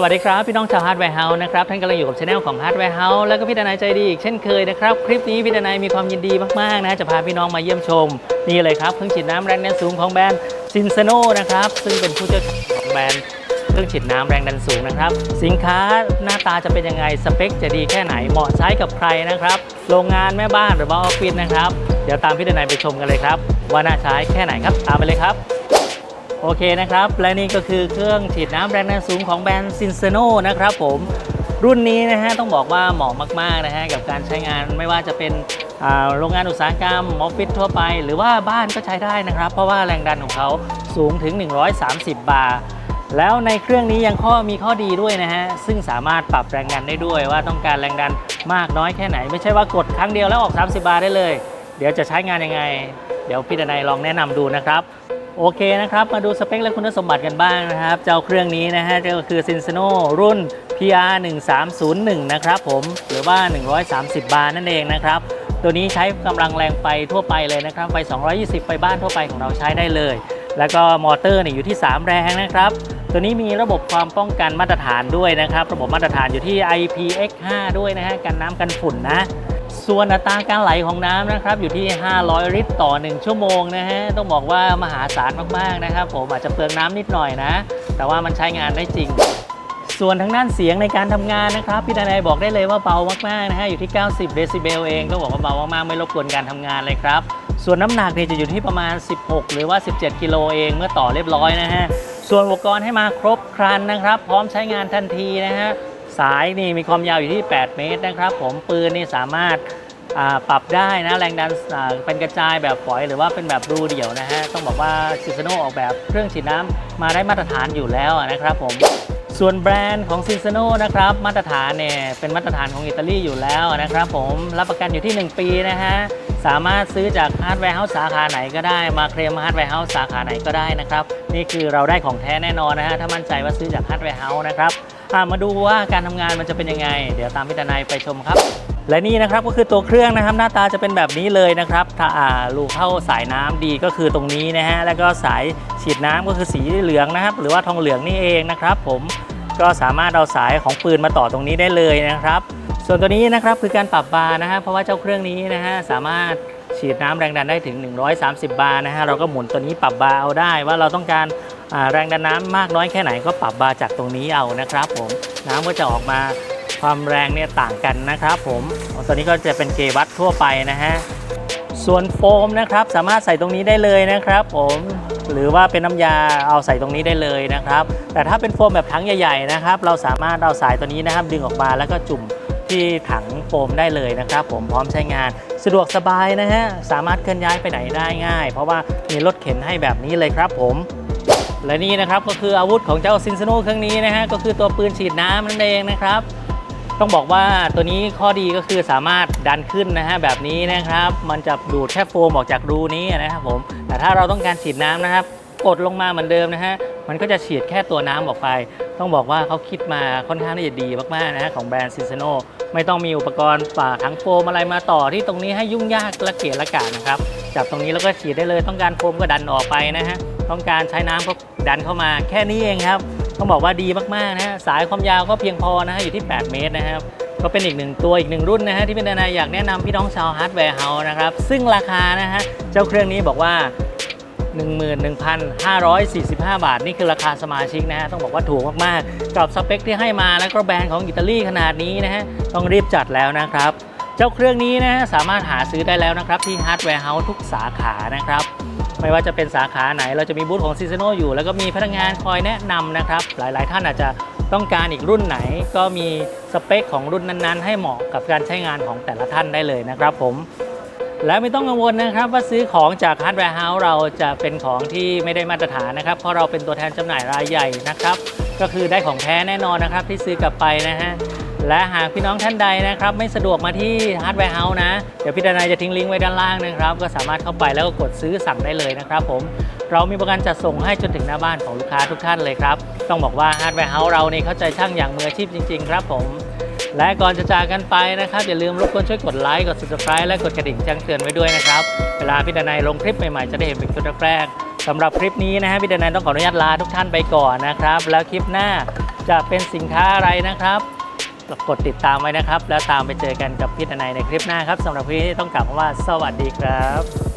สวัสดีครับ พี่น้องชาวฮาร์ดแวร์เฮาส์นะครับท่านกำลังอยู่กับช anel ของฮาร์ดแวร์เฮาส์แล้วก็พี่ดนายใจดีอีกเช่นเคยนะครับ คลิปนี้พี่ดนายมีความยินดีมาก ๆ นะ จะพาพี่น้องมาเยี่ยมชม นี่เลยครับ เครื่องฉีดน้ำแรงดันสูงของแบรนด์ซินเซโนนะครับ ซึ่งเป็นผู้เชี่ยวชาญของแบรนด์เครื่องฉีดน้ำแรงดันสูงนะครับ สินค้าหน้าตาจะเป็นยังไงสเปค จะดีแค่ไหนเหมาะใช้กับใครนะครับโรงงานแม่บ้านหรือว่าออฟฟิศนะครับเดี๋ยวตามพี่ดนายไปชมกันเลยครับว่าน่าใช้แค่ไหนครับตามไปเลยครับ โอเคนะครับ และนี่ก็คือเครื่องฉีดน้ำแรงดันสูงของแบรนด์ซินเซโนนะครับผมรุ่นนี้นะฮะต้องบอกว่าเหมาะมากๆนะฮะกับการใช้งานไม่ว่าจะเป็นโรงงานอุตสาหกรรมออฟฟิศทั่วไป หรือว่าบ้านก็ใช้ได้นะครับ เพราะว่าแรงดันของเขาสูงถึง 130 บาร์แล้วในเครื่องนี้ยังข้อมีข้อดีด้วยนะฮะซึ่งสามารถปรับแรงดันได้ด้วยว่าต้องการแรงดันมากน้อยแค่ไหน ไม่ใช่ว่ากดครั้งเดียวแล้วออก 30 บาร์ได้เลย เดี๋ยวจะใช้งานยังไง เดี๋ยวพี่ดนัยลองแนะนำดูนะครับ โอเคนะครับ มาดูสเปคและคุณสมบัติกันบ้างนะครับ เจ้าเครื่องนี้นะฮะก็คือ c i n c e n o รุ่น PR 1301นะครับผม หรือว่า 130 บาร์นั่นเองนะครับ ตัวนี้ใช้กำลังแรงไฟทั่วไปเลยนะครับ ไฟ 220 ไฟบ้านทั่วไปของเราใช้ได้เลย แล้วก็มอเตอร์เนี่ยอยู่ที่ 3 แรงนะครับตัวนี้มีระบบความป้องกันมาตรฐานด้วยนะครับ ระบบมาตรฐานอยู่ที่ IPX5 ด้วยนะฮะกันน้ำกันฝุ่นนะ ส่วนอัตราการไหลของน้ำนะครับอยู่ที่ 500 ลิตรต่อ 1 ชั่วโมงนะฮะต้องบอกว่ามหาศาลมากๆนะครับ ผมอาจจะเปลืองน้ำนิดหน่อยนะ แต่ว่ามันใช้งานได้จริง ส่วนทางด้านเสียงในการทำงานนะครับพี่ดานายบอกได้เลยว่าเบามากๆนะฮะอยู่ที่ 90 เดซิเบลเองก็บอกว่าเบามากๆไม่รบกวนการทำงานเลยครับส่วนน้ำหนักเนี่ยจะอยู่ที่ประมาณ 16 หรือว่า 17 กิโลเองเมื่อต่อเรียบร้อยนะฮะส่วนอุปกรณ์ให้มาครบครันนะครับ พร้อมใช้งานทันทีนะฮะ สายนี่มีความยาวอยู่ที่ 8 เมตรนะครับ ผมปืนนี่สามารถปรับได้นะแรงดันเป็นกระจายแบบฝอยหรือว่าเป็นแบบรูเดี่ยวนะฮะต้องบอกว่าซิซโนออกแบบเครื่องฉีดน้ำมาได้มาตรฐานอยู่แล้วนะครับผมส่วนแบรนด์ของซิซโนนะครับมาตรฐานเนี่ยเป็นมาตรฐานของอิตาลีอยู่แล้วนะครับผมรับประกันอยู่ที่ 1 ปีนะฮะสามารถซื้อจากฮาร์ดแวร์เฮาส์สาขาไหนก็ได้มาเคลมฮาร์ดแวร์เฮาส์สาขาไหนก็ได้นะครับนี่คือเราได้ของแท้แน่นอนนะฮะถ้ามั่นใจว่าซื้อจากฮาร์ดแวร์เฮาส์นะครับ มาดูว่าการทำงานมันจะเป็นยังไง เดี๋ยวตามพี่ตนายไปชมครับ และนี่นะครับก็คือตัวเครื่องนะครับ หน้าตาจะเป็นแบบนี้เลยนะครับ ถ้าอ่ารูเข้าสายน้ำดีก็คือตรงนี้นะฮะแล้วก็สายฉีดน้ำก็คือสีเหลืองนะครับ หรือว่าทองเหลืองนี่เองนะครับ ผมก็สามารถเอาสายของปืนมาต่อตรงนี้ได้เลยนะครับ ส่วนตัวนี้นะครับคือการปรับบาร์นะฮะเพราะว่าเจ้าเครื่องนี้นะฮะสามารถฉีดน้ำแรงดันได้ถึง 130 บาร์นะฮะเราก็หมุนตัวนี้ปรับบาร์เอาได้ว่าเราต้องการ แรงดันน้ำมากน้อยแค่ไหนก็ปรับบาจากตรงนี้เอานะครับ ผมน้ำก็จะออกมาความแรงเนี่ยต่างกันนะครับ ผมตัวนี้ก็จะเป็นเกวัตทั่วไปนะฮะส่วนโฟมนะครับสามารถใส่ตรงนี้ได้เลยนะครับ ผมหรือว่าเป็นน้ำยาเอาใส่ตรงนี้ได้เลยนะครับ แต่ถ้าเป็นโฟมแบบถังใหญ่ ๆนะครับ เราสามารถเอาสายตัวนี้นะครับ ดึงออกมาแล้วก็จุ่มที่ถังโฟมได้เลยนะครับ ผมพร้อมใช้งานสะดวกสบายนะฮะสามารถเคลื่อนย้ายไปไหนได้ง่าย เพราะว่ามีรถเข็นให้แบบนี้เลยครับผม และนี่นะครับก็คืออาวุธของเจ้าซิน s โนเครื่องนี้นะฮะก็คือตัวปืนฉีดน้ำนั่นเองนะครับ ต้องบอกว่าตัวนี้ข้อดีก็คือสามารถดันขึ้นนะฮะแบบนี้นะครับ มันจะดูดแค่โฟมออกจากรูนี้นะครับผมแต่ถ้าเราต้องการฉีดน้ำนะครับ กดลงมาเหมือนเดิมนะฮะมันก็จะฉีดแค่ตัวน้ำออกไป ต้องบอกว่าเขาคิดมาค่อนข้างที่จะดีมากๆนะฮะของแบรนด์ซิน s โนไม่ต้องมีอุปกรณ์ป่าถังโฟมอะไรมาต่อที่ตรงนี้ให้ยุ่งยากละเกียละกานะครับจับตรงนี้แล้วก็ฉีดได้เลยต้องการโฟมก็ดันออกไปนะฮะ ต้องการใช้น้ำก็ดันเข้ามาแค่นี้เองครับต้องบอกว่าดีมากๆนะฮะสายความยาวก็เพียงพอนะฮะอยู่ที่ 8 เมตรนะครับก็เป็นอีกหนึ่งตัวอีกหนึ่งรุ่นนะฮะที่เป็นนายอยากแนะนำพี่น้องชาวฮาร์ดแวร์เฮาส์นะครับซึ่งราคานะฮะเจ้าเครื่องนี้บอกว่า 11,545 บาท นี่คือราคาสมาชิกนะฮะต้องบอกว่าถูกมากๆ กับสเปคที่ให้มาแล้วก็แบรนด์ของอิตาลีขนาดนี้นะฮะต้องรีบจัดแล้วนะครับ เจ้าเครื่องนี้นะฮะสามารถหาซื้อได้แล้วนะครับที่ฮาร์ดแวร์เฮาส์ทุกสาขานะครับ ไม่ว่าจะเป็นสาขาไหน เราจะมีบูธของซีซ n โนอยู่ แล้วก็มีพนักงานคอยแนะนำนะครับ หลายๆ ท่านอาจจะต้องการอีกรุ่นไหน ก็มีสเปคของรุ่นนั้นๆ ให้เหมาะกับการใช้งานของแต่ละท่านได้เลยนะครับผมและไม่ต้องกังวลนะครับว่าซื้อของจากฮาร์ดแวร์เฮาส์เราจะเป็นของที่ไม่ได้มาตรฐานนะครับ เพราะเราเป็นตัวแทนจำหน่ายรายใหญ่นะครับ ก็คือได้ของแท้แน่นอนนะครับที่ซื้อกลับไปนะฮะ และหากพี่น้องท่านใดนะครับ ไม่สะดวกมาที่ฮาร์ดแวร์เฮาส์นะ เดี๋ยวพี่ดนายจะทิ้งลิงก์ไว้ด้านล่างนะครับ ก็สามารถเข้าไปแล้วก็กดซื้อสั่งได้เลยนะครับผมเรามีประกันจัดส่งให้จนถึงหน้าบ้านของลูกค้าทุกท่านเลยครับ ต้องบอกว่าฮาร์ดแวร์เฮาส์เรานี่เข้าใจช่างอย่างมืออาชีพจริง ๆ ครับผม และก่อนจะจากกันไปนะครับ อย่าลืมรบกวนช่วยกดไลค์กด subscribe และกดกระดิ่งแจ้งเตือนไว้ด้วยนะครับ เวลาพี่ดนายลงคลิปใหม่ๆจะได้เห็นเป็นคลิปแรกสำหรับคลิปนี้นะฮะพี่ดนายต้องขออนุญาตลาทุกท่านไปก่อนนะครับ แล้วคลิปหน้าจะเป็นสินค้าอะไรนะครับ กดติดตามไว้นะครับ แล้วตามไปเจอกันกับพี่ดนัยในคลิปหน้าครับสำหรับคลิปนี้ต้องกล่าวคำว่าสวัสดีครับ